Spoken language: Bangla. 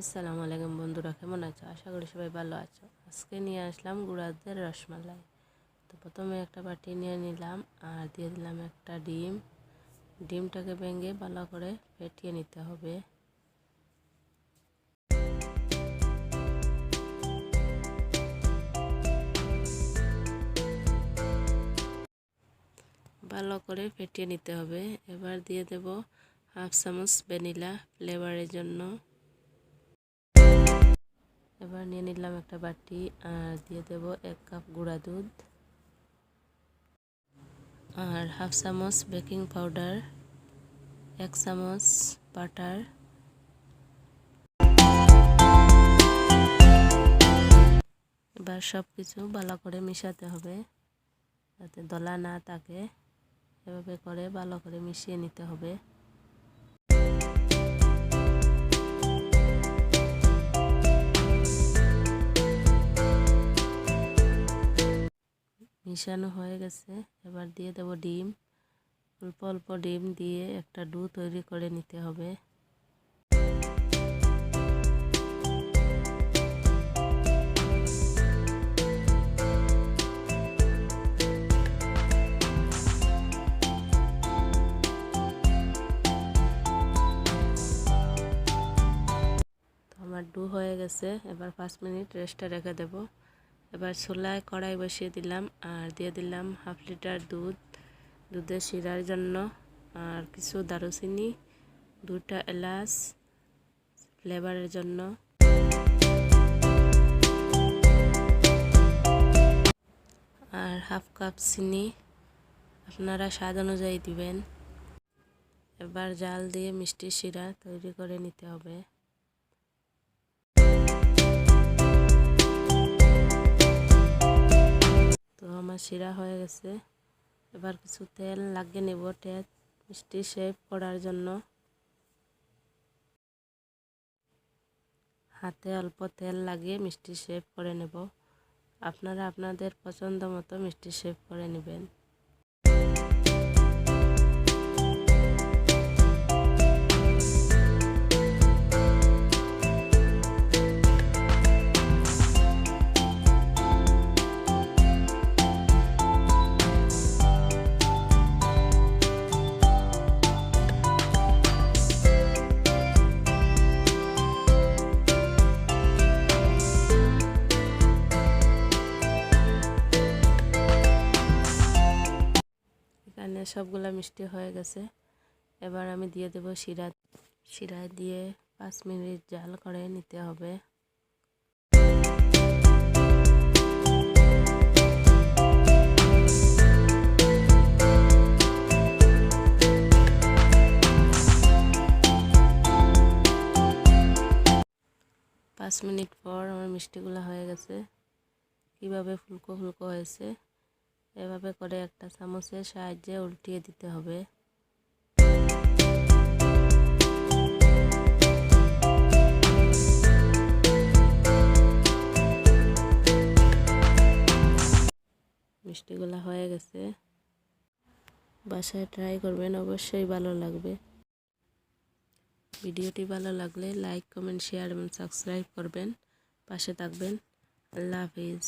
আসসালামু আলাইকুম বন্ধুরা, কেমন আছো? আশা করি সবাই ভালো আছো। আজকে নিয়ে আসলাম গুড়াদের রসমালাই। তো প্রথমে একটা বাটি নিয়ে নিলাম আর দিয়ে দিলাম একটা ডিম। ডিমটাকে ভেঙে ভালো করে ফেটিয়ে নিতে হবে। ভালো করে ফেটিয়ে নিতে হবে। এবার দিয়ে দেব হাফ চামচ ভ্যানিলা ফ্লেভারের জন্য। এবার নিয়ে নিলাম একটা বাটি, আর দিয়ে দেব এক কাপ গুঁড়া দুধ আর হাফ চামচ বেকিং পাউডার, এক চামচ বাটার। এবার সব কিছু ভালো করে মিশাতে হবে যাতে দলা না থাকে। এভাবে করে ভালো করে মিশিয়ে নিতে হবে। মিশানো হয়ে গেছে। এবার দিয়ে দেব ডিম। অল্প অল্প ডিম দিয়ে একটা ডু তৈরি করে নিতে হবে। আমার ডু হয়ে গেছে। এবার পাঁচ মিনিট রেস্টে রেখে দেব। এবার ছোলায় কড়াই বসিয়ে দিলাম আর দিয়ে দিলাম হাফ লিটার দুধ। দুধের শিরার জন্য আর কিছু দারুচিনি দুটা এলাচ ফ্লেভারের জন্য। আর হাফ কাপ চিনি আপনারা স্বাদ অনুযায়ী দিবেন। এবার জাল দিয়ে মিষ্টি শিরা তৈরি করে নিতে হবে। তো আমার শিরা হয়ে গেছে। এবার কিছু তেল লাগিয়ে নেব তেল মিষ্টি শেপ করার জন্য। হাতে অল্প তেল লাগিয়ে মিষ্টি শেপ করে নেব। আপনারা আপনাদের পছন্দ মতো মিষ্টি শেপ করে নেবেন। সবগুলা মিষ্টি হয়ে গেছে। এবার আমি দিয়ে দেব শিরা। শিরা দিয়ে পাঁচ মিনিট জাল করে নিতে হবে। পাঁচ মিনিট পর আমার মিষ্টিগুলো হয়ে গেছে। কীভাবে ফুলকো ফুলকো হয়েছে? এভাবে করে একটা চামচের সাহায্যে উল্টিয়ে দিতে হবে। মিষ্টিগুলা হয়ে গেছে। বাসায় ট্রাই করবেন, অবশ্যই ভালো লাগবে। ভিডিওটি ভালো লাগলে লাইক, কমেন্ট, শেয়ার এবং সাবস্ক্রাইব করবেন। পাশে থাকবেন। আল্লাহ হাফিজ।